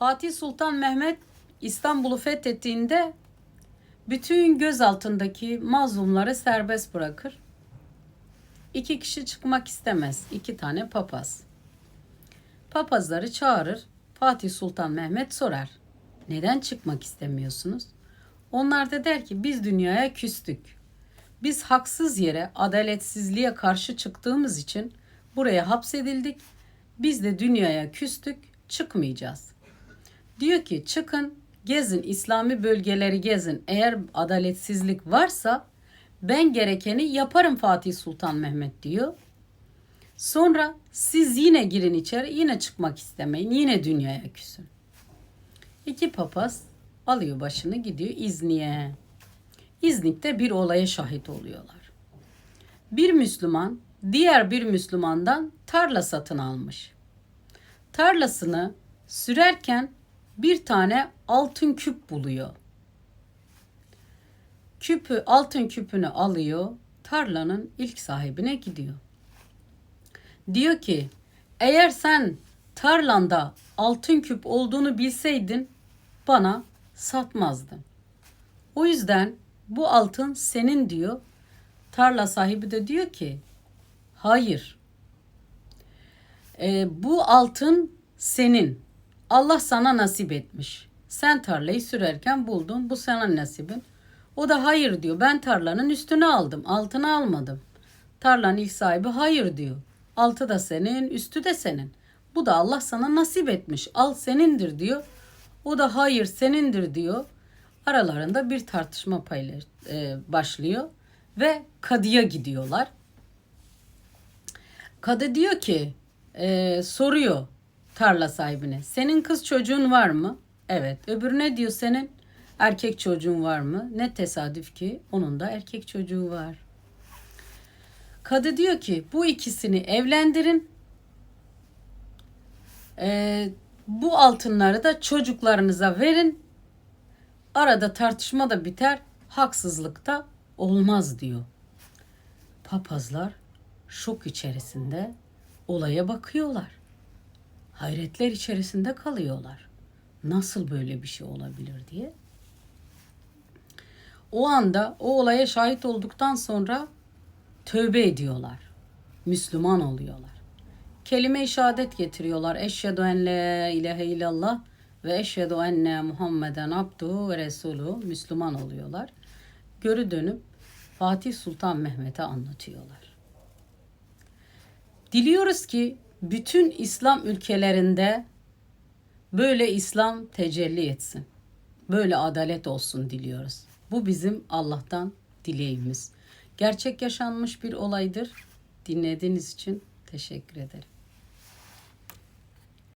Fatih Sultan Mehmet İstanbul'u fethettiğinde bütün göz altındaki mazlumları serbest bırakır. İki kişi çıkmak istemez. iki tane papaz. Papazları çağırır. Fatih Sultan Mehmet sorar. Neden çıkmak istemiyorsunuz? Onlar da der ki biz dünyaya küstük. Biz haksız yere adaletsizliğe karşı çıktığımız için buraya hapsedildik. Biz de dünyaya küstük, çıkmayacağız. Diyor ki çıkın, gezin, İslami bölgeleri gezin. Eğer adaletsizlik varsa ben gerekeni yaparım Fatih Sultan Mehmet diyor. Sonra siz yine girin içeri, yine çıkmak istemeyin, yine dünyaya küsün. İki papaz alıyor başını gidiyor İznik'e. İznik'te bir olaya şahit oluyorlar. Bir Müslüman diğer bir Müslümandan tarla satın almış. Tarlasını sürerken bir tane altın küp buluyor. Küpü, altın küpünü alıyor, tarlanın ilk sahibine gidiyor. Diyor ki, eğer sen tarlanda altın küp olduğunu bilseydin bana satmazdın. O yüzden bu altın senin diyor. Tarla sahibi de diyor ki hayır. Ee, bu altın senin. Allah sana nasip etmiş. Sen tarlayı sürerken buldun. Bu sana nasibin. O da hayır diyor. Ben tarlanın üstüne aldım. Altını almadım. Tarlanın ilk sahibi hayır diyor. Altı da senin, üstü de senin. Bu da Allah sana nasip etmiş. Al senindir diyor. O da hayır senindir diyor. Aralarında bir tartışma paylaş, e, başlıyor ve kadıya gidiyorlar. Kadı diyor ki e, soruyor tarla sahibine senin kız çocuğun var mı? Evet. Öbürüne diyor senin erkek çocuğun var mı? Ne tesadüf ki onun da erkek çocuğu var. Kadı diyor ki bu ikisini evlendirin. E, bu altınları da çocuklarınıza verin. Arada tartışma da biter, haksızlık da olmaz diyor. Papazlar şok içerisinde olaya bakıyorlar. Hayretler içerisinde kalıyorlar. Nasıl böyle bir şey olabilir diye. O anda o olaya şahit olduktan sonra tövbe ediyorlar. Müslüman oluyorlar. Kelime-i şehadet getiriyorlar. Eşhedü en la ilahe illallah ve eşhedü enne Muhammeden abduhu ve resulü Müslüman oluyorlar. Görü dönüp Fatih Sultan Mehmet'e anlatıyorlar. Diliyoruz ki bütün İslam ülkelerinde böyle İslam tecelli etsin. Böyle adalet olsun diliyoruz. Bu bizim Allah'tan dileğimiz. Gerçek yaşanmış bir olaydır. Dinlediğiniz için teşekkür ederim.